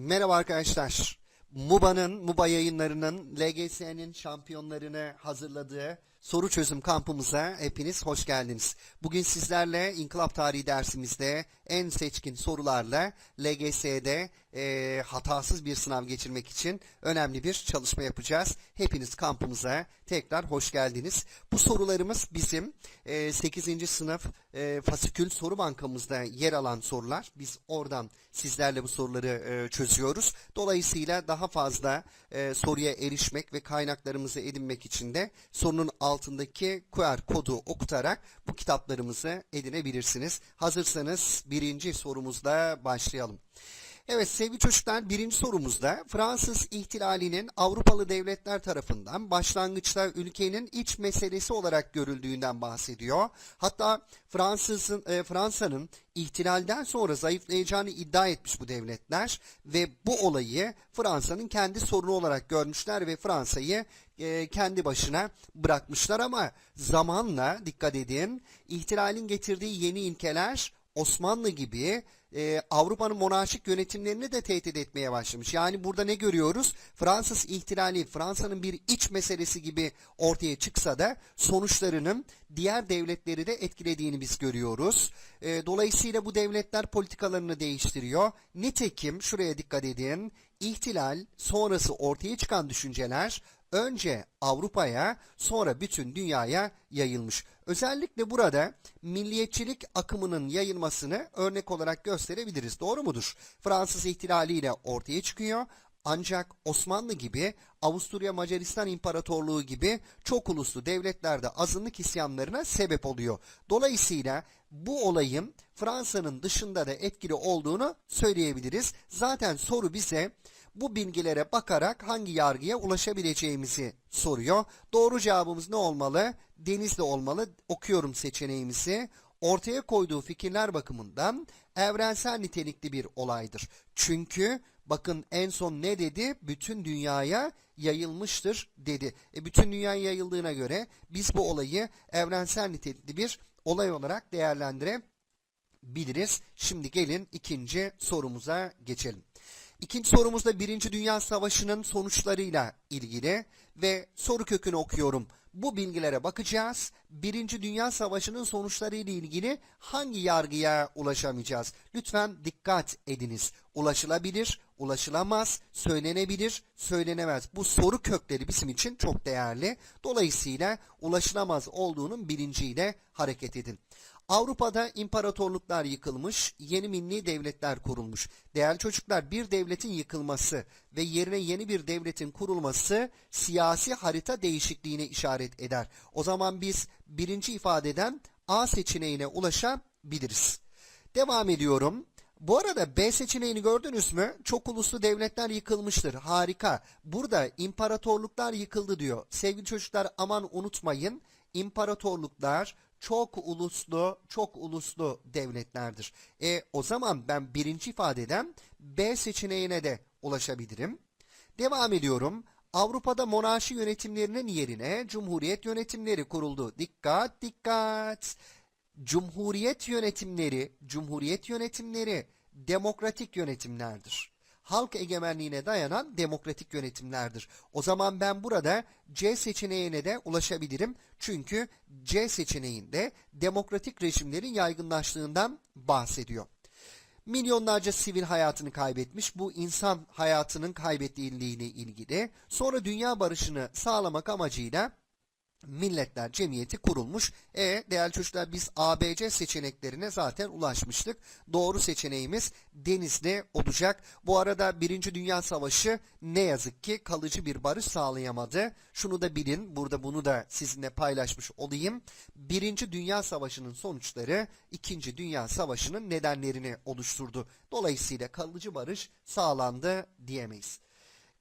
Merhaba arkadaşlar. MUBA'nın, MUBA yayınlarının LGS'nin şampiyonlarını hazırladığı soru çözüm kampımıza hepiniz hoş geldiniz. Bugün sizlerle İnkılap Tarihi dersimizde en seçkin sorularla LGS'de e, hatasız bir sınav geçirmek için önemli bir çalışma yapacağız. Hepiniz kampımıza tekrar hoş geldiniz. Bu sorularımız bizim e, 8. sınıf e, fasikül soru bankamızda yer alan sorular. Biz oradan sizlerle bu soruları e, çözüyoruz. Dolayısıyla daha fazla e, soruya erişmek ve kaynaklarımızı edinmek için de sorunun altındaki QR kodu okutarak bu kitaplarımızı edinebilirsiniz. Hazırsanız birinci sorumuzla başlayalım. Evet sevgili çocuklar birinci sorumuzda Fransız ihtilalinin Avrupalı devletler tarafından başlangıçta ülkenin iç meselesi olarak görüldüğünden bahsediyor. Hatta Fransızın e, Fransa'nın ihtilalden sonra zayıflayacağını iddia etmiş bu devletler ve bu olayı Fransa'nın kendi sorunu olarak görmüşler ve Fransa'yı e, kendi başına bırakmışlar ama zamanla dikkat edin ihtilalin getirdiği yeni ilkeler Osmanlı gibi e, Avrupa'nın monarşik yönetimlerini de tehdit etmeye başlamış. Yani burada ne görüyoruz? Fransız ihtilali Fransa'nın bir iç meselesi gibi ortaya çıksa da sonuçlarının diğer devletleri de etkilediğini biz görüyoruz. E, dolayısıyla bu devletler politikalarını değiştiriyor. Nitekim şuraya dikkat edin. İhtilal sonrası ortaya çıkan düşünceler önce Avrupa'ya sonra bütün dünyaya yayılmış. Özellikle burada milliyetçilik akımının yayılmasını örnek olarak gösterebiliriz. Doğru mudur? Fransız ihtilaliyle ortaya çıkıyor. Ancak Osmanlı gibi Avusturya Macaristan İmparatorluğu gibi çok uluslu devletlerde azınlık isyanlarına sebep oluyor. Dolayısıyla bu olayın Fransa'nın dışında da etkili olduğunu söyleyebiliriz. Zaten soru bize bu bilgilere bakarak hangi yargıya ulaşabileceğimizi soruyor. Doğru cevabımız ne olmalı? Denizli olmalı. Okuyorum seçeneğimizi. Ortaya koyduğu fikirler bakımından evrensel nitelikli bir olaydır. Çünkü bakın en son ne dedi? Bütün dünyaya yayılmıştır dedi. E bütün dünyaya yayıldığına göre biz bu olayı evrensel nitelikli bir olay olarak değerlendirebiliriz. Şimdi gelin ikinci sorumuza geçelim. İkinci sorumuzda Birinci Dünya Savaşı'nın sonuçlarıyla ilgili ve soru kökünü okuyorum. Bu bilgilere bakacağız. Birinci Dünya Savaşı'nın sonuçlarıyla ilgili hangi yargıya ulaşamayacağız? Lütfen dikkat ediniz. Ulaşılabilir, ulaşılamaz, söylenebilir, söylenemez. Bu soru kökleri bizim için çok değerli. Dolayısıyla ulaşılamaz olduğunun bilinciyle hareket edin. Avrupa'da imparatorluklar yıkılmış, yeni milli devletler kurulmuş. Değerli çocuklar bir devletin yıkılması ve yerine yeni bir devletin kurulması siyasi harita değişikliğine işaret eder. O zaman biz birinci ifadeden A seçeneğine ulaşabiliriz. Devam ediyorum. Bu arada B seçeneğini gördünüz mü? Çok uluslu devletler yıkılmıştır. Harika. Burada imparatorluklar yıkıldı diyor. Sevgili çocuklar aman unutmayın. İmparatorluklar çok uluslu, çok uluslu devletlerdir. E o zaman ben birinci ifadeden B seçeneğine de ulaşabilirim. Devam ediyorum. Avrupa'da monarşi yönetimlerinin yerine cumhuriyet yönetimleri kuruldu. Dikkat dikkat. Cumhuriyet yönetimleri, cumhuriyet yönetimleri demokratik yönetimlerdir halk egemenliğine dayanan demokratik yönetimlerdir. O zaman ben burada C seçeneğine de ulaşabilirim. Çünkü C seçeneğinde demokratik rejimlerin yaygınlaştığından bahsediyor. Milyonlarca sivil hayatını kaybetmiş bu insan hayatının kaybettiğiyle ilgili sonra dünya barışını sağlamak amacıyla Milletler Cemiyeti kurulmuş. E değerli çocuklar biz ABC seçeneklerine zaten ulaşmıştık. Doğru seçeneğimiz Denizli olacak. Bu arada Birinci Dünya Savaşı ne yazık ki kalıcı bir barış sağlayamadı. Şunu da bilin, burada bunu da sizinle paylaşmış olayım. Birinci Dünya Savaşı'nın sonuçları İkinci Dünya Savaşı'nın nedenlerini oluşturdu. Dolayısıyla kalıcı barış sağlandı diyemeyiz.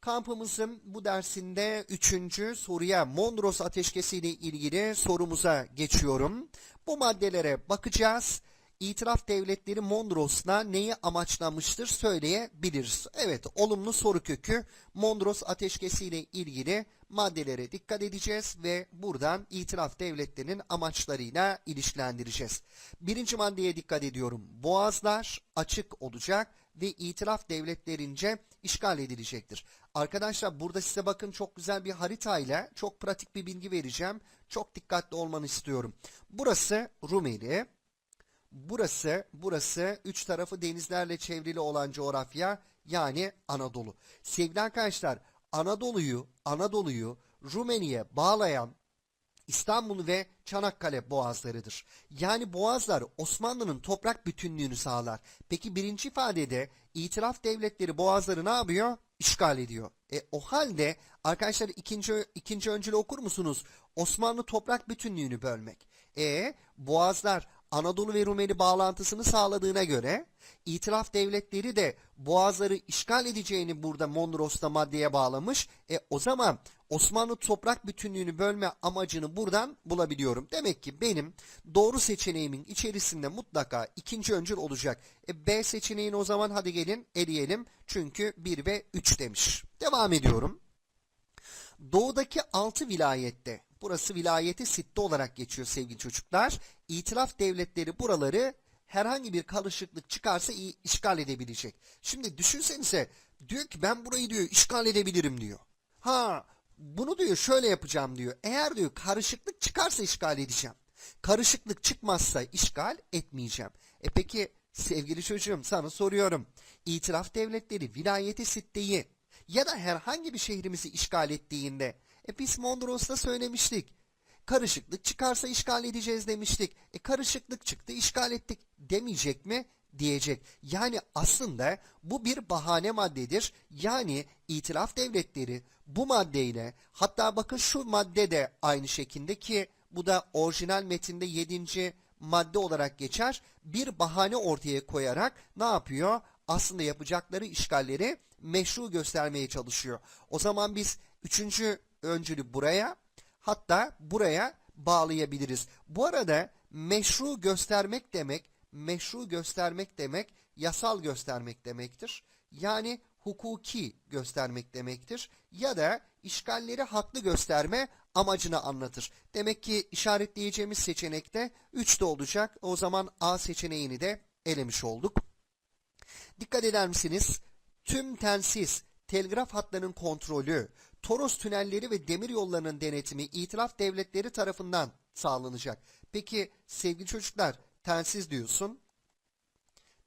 Kampımızın bu dersinde üçüncü soruya Mondros Ateşkesi ile ilgili sorumuza geçiyorum. Bu maddelere bakacağız. İtiraf devletleri Mondros'la neyi amaçlamıştır söyleyebiliriz. Evet, olumlu soru kökü Mondros Ateşkesi ile ilgili maddelere dikkat edeceğiz ve buradan itiraf devletlerinin amaçlarıyla ilişkilendireceğiz. Birinci maddeye dikkat ediyorum. Boğazlar açık olacak ve itilaf devletlerince işgal edilecektir. Arkadaşlar burada size bakın çok güzel bir haritayla çok pratik bir bilgi vereceğim. Çok dikkatli olmanı istiyorum. Burası Rumeli. Burası, burası üç tarafı denizlerle çevrili olan coğrafya yani Anadolu. Sevgili arkadaşlar Anadolu'yu, Anadolu'yu Rumeli'ye bağlayan İstanbul ve Çanakkale boğazlarıdır. Yani boğazlar Osmanlı'nın toprak bütünlüğünü sağlar. Peki birinci ifadede itiraf devletleri boğazları ne yapıyor? İşgal ediyor. E, o halde arkadaşlar ikinci, ikinci öncülü okur musunuz? Osmanlı toprak bütünlüğünü bölmek. E boğazlar Anadolu ve Rumeli bağlantısını sağladığına göre itiraf devletleri de boğazları işgal edeceğini burada Mondros'ta maddeye bağlamış. E o zaman Osmanlı toprak bütünlüğünü bölme amacını buradan bulabiliyorum. Demek ki benim doğru seçeneğimin içerisinde mutlaka ikinci öncül olacak. E B seçeneğini o zaman hadi gelin eleyelim. Çünkü 1 ve 3 demiş. Devam ediyorum. Doğudaki 6 vilayette, burası vilayeti sitte olarak geçiyor sevgili çocuklar. İtilaf devletleri buraları herhangi bir karışıklık çıkarsa işgal edebilecek. Şimdi düşünsenize diyor ki ben burayı diyor işgal edebilirim diyor. Ha bunu diyor şöyle yapacağım diyor. Eğer diyor karışıklık çıkarsa işgal edeceğim. Karışıklık çıkmazsa işgal etmeyeceğim. E peki sevgili çocuğum sana soruyorum. İtiraf devletleri vilayeti sitteyi ya da herhangi bir şehrimizi işgal ettiğinde e biz Mondros'ta söylemiştik. Karışıklık çıkarsa işgal edeceğiz demiştik. E karışıklık çıktı işgal ettik demeyecek mi? Diyecek. Yani aslında bu bir bahane maddedir. Yani itilaf devletleri bu maddeyle hatta bakın şu madde de aynı şekilde ki bu da orijinal metinde 7. madde olarak geçer. Bir bahane ortaya koyarak ne yapıyor? Aslında yapacakları işgalleri meşru göstermeye çalışıyor. O zaman biz üçüncü öncülü buraya hatta buraya bağlayabiliriz. Bu arada meşru göstermek demek, meşru göstermek demek yasal göstermek demektir. Yani hukuki göstermek demektir. Ya da işgalleri haklı gösterme amacını anlatır. Demek ki işaretleyeceğimiz seçenekte 3 de olacak. O zaman A seçeneğini de elemiş olduk. Dikkat eder misiniz? Tüm tensiz, telgraf hatlarının kontrolü, Toros tünelleri ve demir yollarının denetimi itilaf devletleri tarafından sağlanacak. Peki sevgili çocuklar, tensiz diyorsun,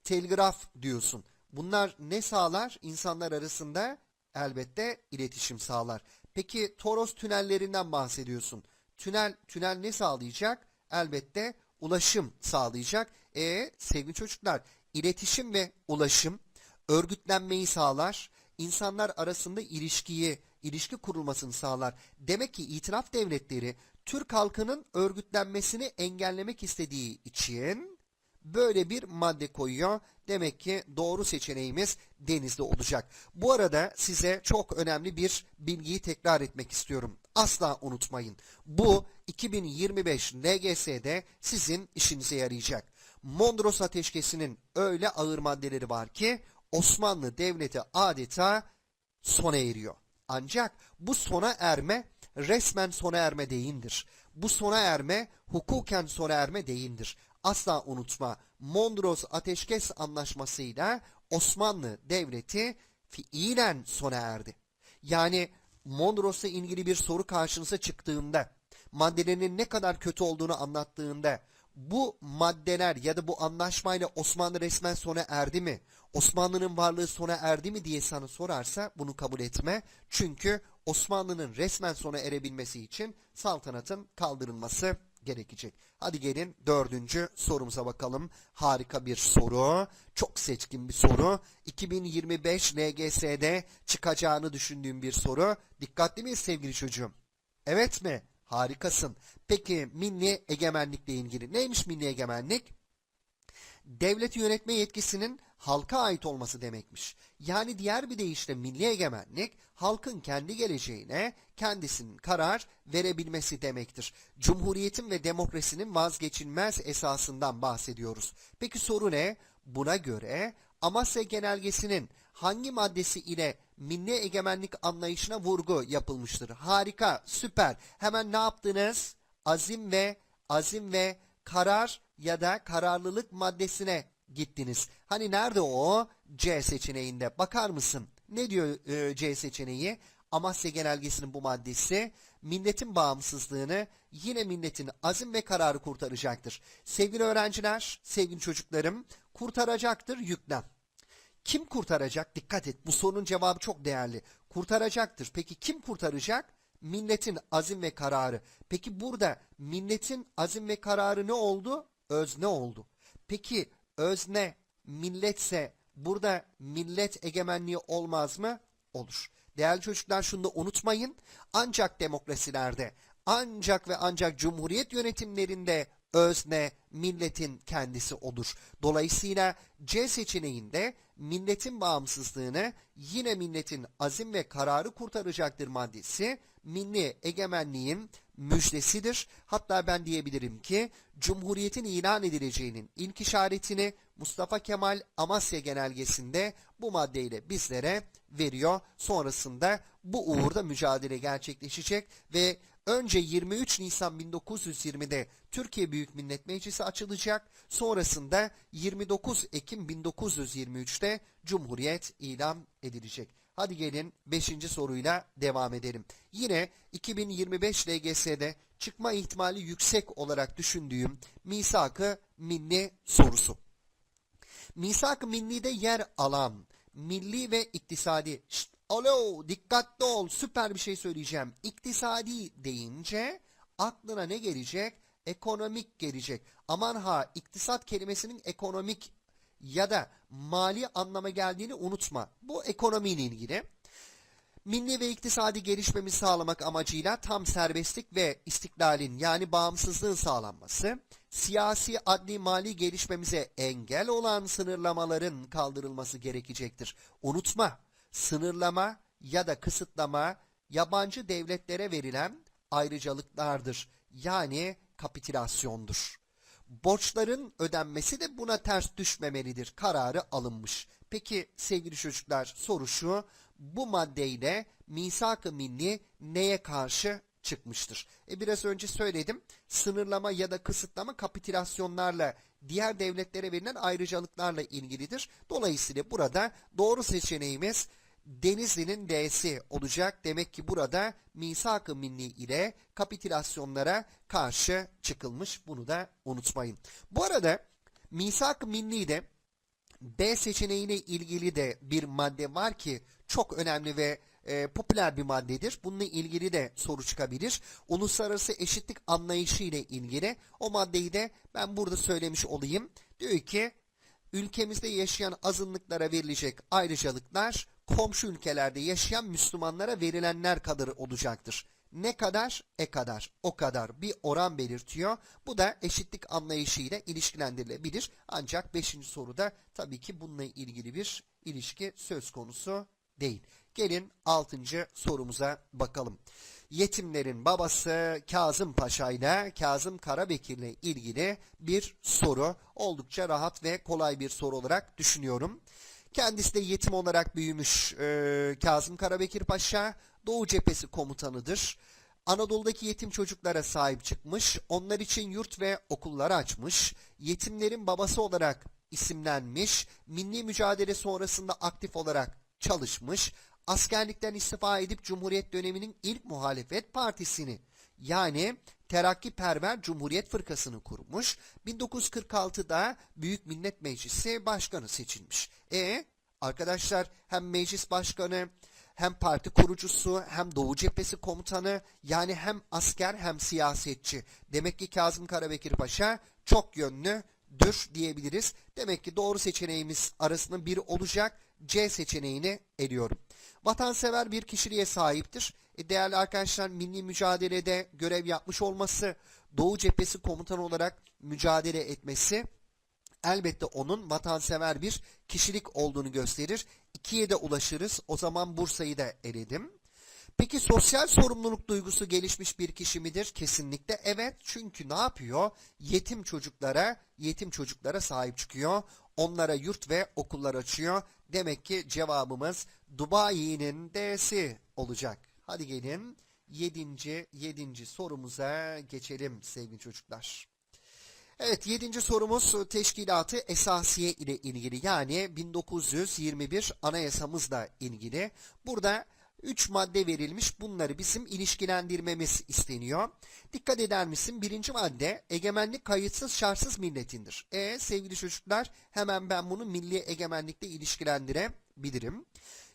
telgraf diyorsun. Bunlar ne sağlar? İnsanlar arasında elbette iletişim sağlar. Peki Toros tünellerinden bahsediyorsun. Tünel tünel ne sağlayacak? Elbette ulaşım sağlayacak. E sevgili çocuklar, iletişim ve ulaşım örgütlenmeyi sağlar. İnsanlar arasında ilişkiyi, ilişki kurulmasını sağlar. Demek ki itiraf devletleri Türk halkının örgütlenmesini engellemek istediği için böyle bir madde koyuyor. Demek ki doğru seçeneğimiz denizde olacak. Bu arada size çok önemli bir bilgiyi tekrar etmek istiyorum. Asla unutmayın. Bu 2025 LGS'de sizin işinize yarayacak. Mondros Ateşkesi'nin öyle ağır maddeleri var ki Osmanlı Devleti adeta sona eriyor. Ancak bu sona erme resmen sona erme değildir. Bu sona erme hukuken sona erme değildir. Asla unutma Mondros Ateşkes Anlaşması'yla Osmanlı Devleti fiilen sona erdi. Yani Mondros'la ilgili bir soru karşınıza çıktığında, maddelerinin ne kadar kötü olduğunu anlattığında, bu maddeler ya da bu anlaşmayla Osmanlı resmen sona erdi mi? Osmanlı'nın varlığı sona erdi mi diye sana sorarsa bunu kabul etme. Çünkü Osmanlı'nın resmen sona erebilmesi için saltanatın kaldırılması gerekecek. Hadi gelin dördüncü sorumuza bakalım. Harika bir soru. Çok seçkin bir soru. 2025 LGS'de çıkacağını düşündüğüm bir soru. Dikkatli miyiz sevgili çocuğum? Evet mi? Harikasın. Peki milli egemenlikle ilgili neymiş milli egemenlik? Devleti yönetme yetkisinin halka ait olması demekmiş. Yani diğer bir deyişle milli egemenlik halkın kendi geleceğine kendisinin karar verebilmesi demektir. Cumhuriyetin ve demokrasinin vazgeçilmez esasından bahsediyoruz. Peki soru ne? Buna göre Amasya Genelgesi'nin hangi maddesi ile milli egemenlik anlayışına vurgu yapılmıştır? Harika, süper. Hemen ne yaptınız? Azim ve azim ve karar ya da kararlılık maddesine gittiniz. Hani nerede o? C seçeneğinde. Bakar mısın? Ne diyor e, C seçeneği? Amasya Genelgesi'nin bu maddesi milletin bağımsızlığını yine milletin azim ve kararı kurtaracaktır. Sevgili öğrenciler, sevgili çocuklarım kurtaracaktır yüklem. Kim kurtaracak? Dikkat et bu sorunun cevabı çok değerli. Kurtaracaktır. Peki kim kurtaracak? Milletin azim ve kararı. Peki burada milletin azim ve kararı ne oldu? Özne oldu. Peki özne milletse burada millet egemenliği olmaz mı? Olur. Değerli çocuklar şunu da unutmayın. Ancak demokrasilerde, ancak ve ancak cumhuriyet yönetimlerinde özne milletin kendisi olur. Dolayısıyla C seçeneğinde milletin bağımsızlığını yine milletin azim ve kararı kurtaracaktır maddesi milli egemenliğin müjdesidir. Hatta ben diyebilirim ki Cumhuriyetin ilan edileceğinin ilk işaretini Mustafa Kemal Amasya Genelgesi'nde bu maddeyle bizlere veriyor. Sonrasında bu uğurda mücadele gerçekleşecek ve önce 23 Nisan 1920'de Türkiye Büyük Millet Meclisi açılacak. Sonrasında 29 Ekim 1923'te Cumhuriyet ilan edilecek. Hadi gelin 5. soruyla devam edelim. Yine 2025 LGS'de çıkma ihtimali yüksek olarak düşündüğüm misak-ı milli sorusu. Misak-ı Milli'de yer alan milli ve iktisadi alo dikkatli ol süper bir şey söyleyeceğim. İktisadi deyince aklına ne gelecek? Ekonomik gelecek. Aman ha iktisat kelimesinin ekonomik ya da mali anlama geldiğini unutma. Bu ekonomiyle ilgili. Milli ve iktisadi gelişmemi sağlamak amacıyla tam serbestlik ve istiklalin yani bağımsızlığın sağlanması, siyasi, adli, mali gelişmemize engel olan sınırlamaların kaldırılması gerekecektir. Unutma, sınırlama ya da kısıtlama yabancı devletlere verilen ayrıcalıklardır. Yani kapitülasyondur. Borçların ödenmesi de buna ters düşmemelidir. Kararı alınmış. Peki sevgili çocuklar soru şu. Bu maddeyle misak-ı milli neye karşı çıkmıştır? E biraz önce söyledim. Sınırlama ya da kısıtlama kapitülasyonlarla diğer devletlere verilen ayrıcalıklarla ilgilidir. Dolayısıyla burada doğru seçeneğimiz Denizli'nin D'si olacak. Demek ki burada misak-ı milli ile kapitülasyonlara karşı çıkılmış. Bunu da unutmayın. Bu arada misak-ı milli de B seçeneğine ilgili de bir madde var ki çok önemli ve e, popüler bir maddedir. Bununla ilgili de soru çıkabilir. Uluslararası eşitlik anlayışı ile ilgili o maddeyi de ben burada söylemiş olayım. Diyor ki ülkemizde yaşayan azınlıklara verilecek ayrıcalıklar komşu ülkelerde yaşayan Müslümanlara verilenler kadar olacaktır. Ne kadar? E kadar. O kadar bir oran belirtiyor. Bu da eşitlik anlayışıyla ilişkilendirilebilir. Ancak 5. soruda tabii ki bununla ilgili bir ilişki söz konusu değil. Gelin 6. sorumuza bakalım. Yetimlerin babası Kazım Paşa ile Kazım Karabekir ile ilgili bir soru. Oldukça rahat ve kolay bir soru olarak düşünüyorum. Kendisi de yetim olarak büyümüş e, Kazım Karabekir Paşa. Doğu Cephesi komutanıdır. Anadolu'daki yetim çocuklara sahip çıkmış, onlar için yurt ve okullar açmış, yetimlerin babası olarak isimlenmiş, milli mücadele sonrasında aktif olarak çalışmış, askerlikten istifa edip Cumhuriyet döneminin ilk muhalefet partisini yani Terakkiperver Cumhuriyet Fırkası'nı kurmuş. 1946'da Büyük Millet Meclisi Başkanı seçilmiş. E arkadaşlar hem meclis başkanı hem parti kurucusu hem Doğu Cephesi komutanı yani hem asker hem siyasetçi. Demek ki Kazım Karabekir Paşa çok yönlüdür diyebiliriz. Demek ki doğru seçeneğimiz arasında bir olacak. C seçeneğini eliyorum. Vatansever bir kişiliğe sahiptir. E, değerli arkadaşlar milli mücadelede görev yapmış olması, Doğu Cephesi komutanı olarak mücadele etmesi elbette onun vatansever bir kişilik olduğunu gösterir. İkiye de ulaşırız. O zaman Bursa'yı da eledim. Peki sosyal sorumluluk duygusu gelişmiş bir kişi midir? Kesinlikle evet. Çünkü ne yapıyor? Yetim çocuklara, yetim çocuklara sahip çıkıyor. Onlara yurt ve okullar açıyor. Demek ki cevabımız Dubai'nin D'si olacak. Hadi gelin 7. 7. sorumuza geçelim sevgili çocuklar. Evet yedinci sorumuz teşkilatı esasiye ile ilgili yani 1921 anayasamızla ilgili. Burada 3 madde verilmiş bunları bizim ilişkilendirmemiz isteniyor. Dikkat eder misin? Birinci madde egemenlik kayıtsız şartsız milletindir. E sevgili çocuklar hemen ben bunu milli egemenlikle ilişkilendirebilirim.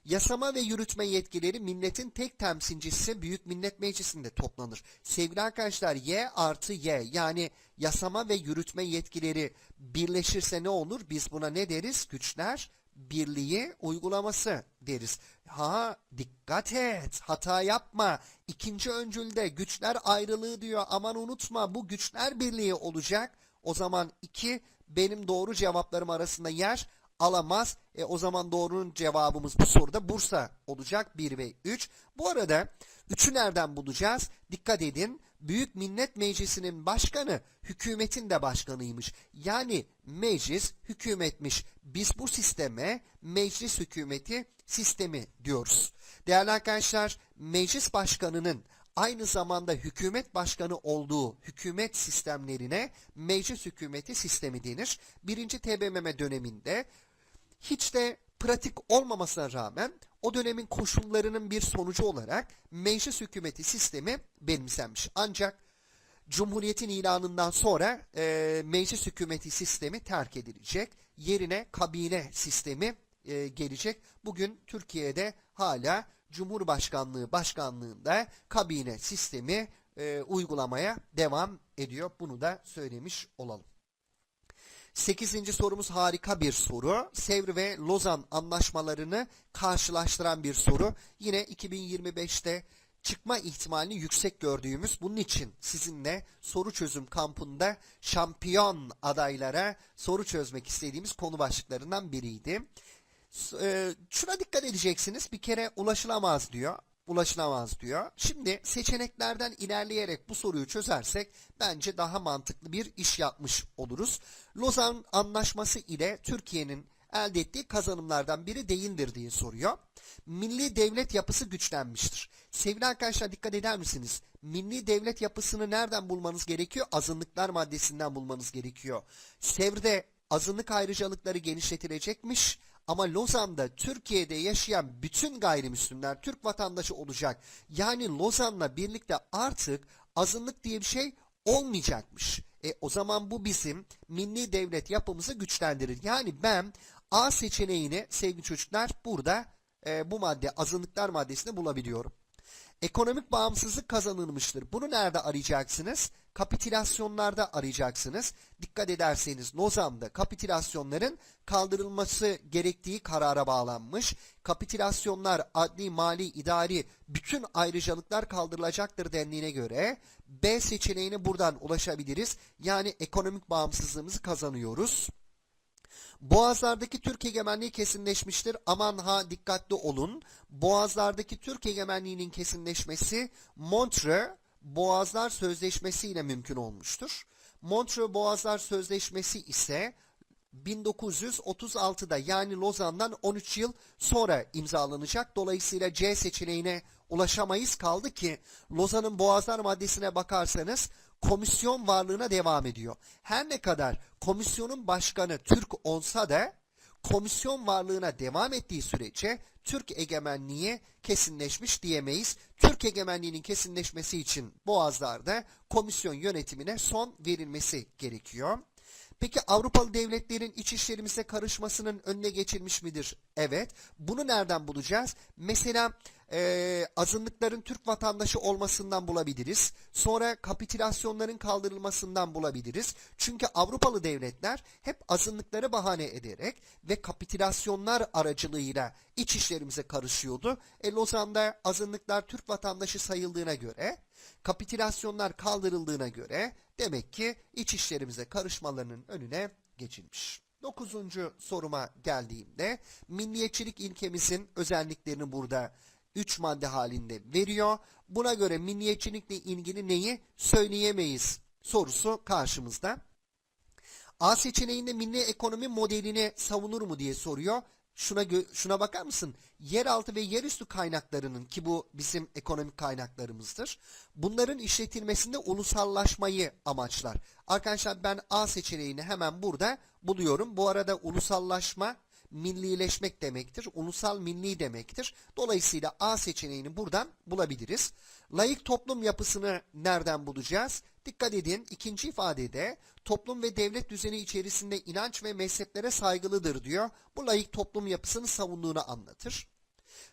Yasama ve yürütme yetkileri milletin tek temsilcisi Büyük Millet Meclisi'nde toplanır. Sevgili arkadaşlar Y artı Y yani yasama ve yürütme yetkileri birleşirse ne olur? Biz buna ne deriz? Güçler birliği uygulaması deriz. Ha dikkat et hata yapma. İkinci öncülde güçler ayrılığı diyor aman unutma bu güçler birliği olacak. O zaman iki benim doğru cevaplarım arasında yer alamaz. E, o zaman doğrunun cevabımız bu soruda Bursa olacak 1 ve 3. Bu arada 3'ü nereden bulacağız? Dikkat edin. Büyük Millet Meclisi'nin başkanı hükümetin de başkanıymış. Yani meclis hükümetmiş. Biz bu sisteme meclis hükümeti sistemi diyoruz. Değerli arkadaşlar meclis başkanının aynı zamanda hükümet başkanı olduğu hükümet sistemlerine meclis hükümeti sistemi denir. Birinci TBMM döneminde hiç de pratik olmamasına rağmen o dönemin koşullarının bir sonucu olarak meclis hükümeti sistemi benimsenmiş. Ancak Cumhuriyetin ilanından sonra e, meclis hükümeti sistemi terk edilecek. Yerine kabine sistemi e, gelecek. Bugün Türkiye'de hala Cumhurbaşkanlığı başkanlığında kabine sistemi e, uygulamaya devam ediyor. Bunu da söylemiş olalım. Sekizinci sorumuz harika bir soru. Sevr ve Lozan anlaşmalarını karşılaştıran bir soru. Yine 2025'te çıkma ihtimalini yüksek gördüğümüz bunun için sizinle soru çözüm kampında şampiyon adaylara soru çözmek istediğimiz konu başlıklarından biriydi. E, Şuna dikkat edeceksiniz. Bir kere ulaşılamaz diyor ulaşılamaz diyor. Şimdi seçeneklerden ilerleyerek bu soruyu çözersek bence daha mantıklı bir iş yapmış oluruz. Lozan Anlaşması ile Türkiye'nin elde ettiği kazanımlardan biri değildir diye soruyor. Milli devlet yapısı güçlenmiştir. Sevgili arkadaşlar dikkat eder misiniz? Milli devlet yapısını nereden bulmanız gerekiyor? Azınlıklar maddesinden bulmanız gerekiyor. Sevr'de azınlık ayrıcalıkları genişletilecekmiş. Ama Lozan'da Türkiye'de yaşayan bütün gayrimüslimler Türk vatandaşı olacak. Yani Lozan'la birlikte artık azınlık diye bir şey olmayacakmış. E o zaman bu bizim milli devlet yapımızı güçlendirir. Yani ben A seçeneğini sevgili çocuklar burada e, bu madde azınlıklar maddesinde bulabiliyorum. Ekonomik bağımsızlık kazanılmıştır. Bunu nerede arayacaksınız? Kapitülasyonlarda arayacaksınız. Dikkat ederseniz Lozan'da kapitülasyonların kaldırılması gerektiği karara bağlanmış. Kapitülasyonlar adli, mali, idari bütün ayrıcalıklar kaldırılacaktır dendiğine göre B seçeneğine buradan ulaşabiliriz. Yani ekonomik bağımsızlığımızı kazanıyoruz. Boğazlardaki Türk egemenliği kesinleşmiştir. Aman ha dikkatli olun. Boğazlardaki Türk egemenliğinin kesinleşmesi Montreux Boğazlar Sözleşmesi ile mümkün olmuştur. Montreux Boğazlar Sözleşmesi ise 1936'da yani Lozan'dan 13 yıl sonra imzalanacak. Dolayısıyla C seçeneğine ulaşamayız kaldı ki Lozan'ın Boğazlar maddesine bakarsanız komisyon varlığına devam ediyor. Her ne kadar komisyonun başkanı Türk olsa da komisyon varlığına devam ettiği sürece Türk egemenliği kesinleşmiş diyemeyiz. Türk egemenliğinin kesinleşmesi için Boğazlar'da komisyon yönetimine son verilmesi gerekiyor. Peki Avrupalı devletlerin iç işlerimize karışmasının önüne geçilmiş midir? Evet. Bunu nereden bulacağız? Mesela e, azınlıkların Türk vatandaşı olmasından bulabiliriz. Sonra kapitülasyonların kaldırılmasından bulabiliriz. Çünkü Avrupalı devletler hep azınlıkları bahane ederek ve kapitülasyonlar aracılığıyla iç işlerimize karışıyordu. E, Lozan'da azınlıklar Türk vatandaşı sayıldığına göre kapitülasyonlar kaldırıldığına göre demek ki iç işlerimize karışmalarının önüne geçilmiş. Dokuzuncu soruma geldiğimde milliyetçilik ilkemizin özelliklerini burada 3 madde halinde veriyor. Buna göre milliyetçilikle ilgili neyi söyleyemeyiz sorusu karşımızda. A seçeneğinde milli ekonomi modelini savunur mu diye soruyor. şuna şuna bakar mısın? Yeraltı ve yerüstü kaynaklarının ki bu bizim ekonomik kaynaklarımızdır. Bunların işletilmesinde ulusallaşmayı amaçlar. Arkadaşlar ben A seçeneğini hemen burada buluyorum. Bu arada ulusallaşma millileşmek demektir. Ulusal milli demektir. Dolayısıyla A seçeneğini buradan bulabiliriz. Layık toplum yapısını nereden bulacağız? Dikkat edin ikinci ifadede toplum ve devlet düzeni içerisinde inanç ve mezheplere saygılıdır diyor. Bu layık toplum yapısını savunduğunu anlatır.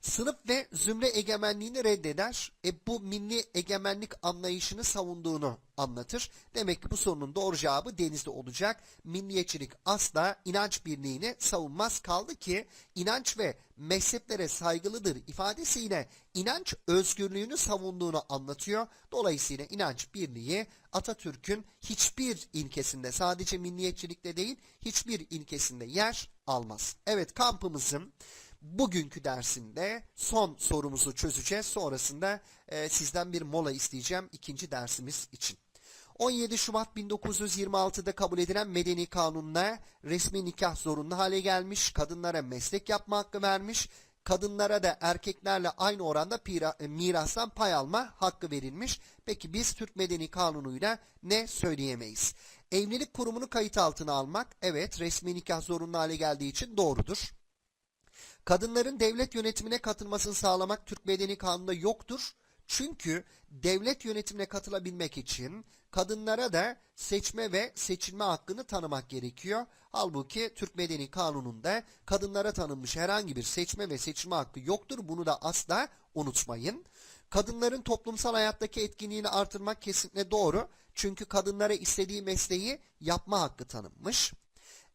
Sınıf ve zümre egemenliğini reddeder. E bu milli egemenlik anlayışını savunduğunu anlatır. Demek ki bu sorunun doğru cevabı denizde olacak. Milliyetçilik asla inanç birliğini savunmaz kaldı ki inanç ve mezheplere saygılıdır ifadesiyle inanç özgürlüğünü savunduğunu anlatıyor. Dolayısıyla inanç birliği Atatürk'ün hiçbir ilkesinde sadece milliyetçilikte değil hiçbir ilkesinde yer almaz. Evet kampımızın bugünkü dersinde son sorumuzu çözeceğiz. Sonrasında e, sizden bir mola isteyeceğim ikinci dersimiz için. 17 Şubat 1926'da kabul edilen medeni kanunla resmi nikah zorunlu hale gelmiş, kadınlara meslek yapma hakkı vermiş, kadınlara da erkeklerle aynı oranda pira- e, mirastan pay alma hakkı verilmiş. Peki biz Türk Medeni Kanunu'yla ne söyleyemeyiz? Evlilik kurumunu kayıt altına almak, evet resmi nikah zorunlu hale geldiği için doğrudur. Kadınların devlet yönetimine katılmasını sağlamak Türk Medeni Kanunu'nda yoktur. Çünkü devlet yönetimine katılabilmek için kadınlara da seçme ve seçilme hakkını tanımak gerekiyor. Halbuki Türk Medeni Kanunu'nda kadınlara tanınmış herhangi bir seçme ve seçilme hakkı yoktur. Bunu da asla unutmayın. Kadınların toplumsal hayattaki etkinliğini artırmak kesinlikle doğru. Çünkü kadınlara istediği mesleği yapma hakkı tanınmış.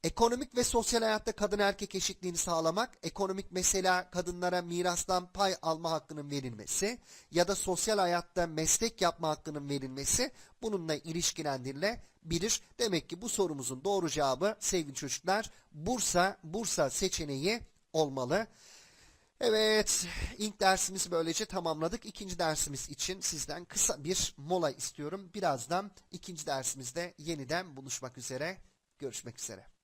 Ekonomik ve sosyal hayatta kadın erkek eşitliğini sağlamak, ekonomik mesela kadınlara mirastan pay alma hakkının verilmesi ya da sosyal hayatta meslek yapma hakkının verilmesi bununla ilişkilendirilebilir. Demek ki bu sorumuzun doğru cevabı sevgili çocuklar Bursa, Bursa seçeneği olmalı. Evet, ilk dersimizi böylece tamamladık. İkinci dersimiz için sizden kısa bir mola istiyorum. Birazdan ikinci dersimizde yeniden buluşmak üzere. Görüşmek üzere.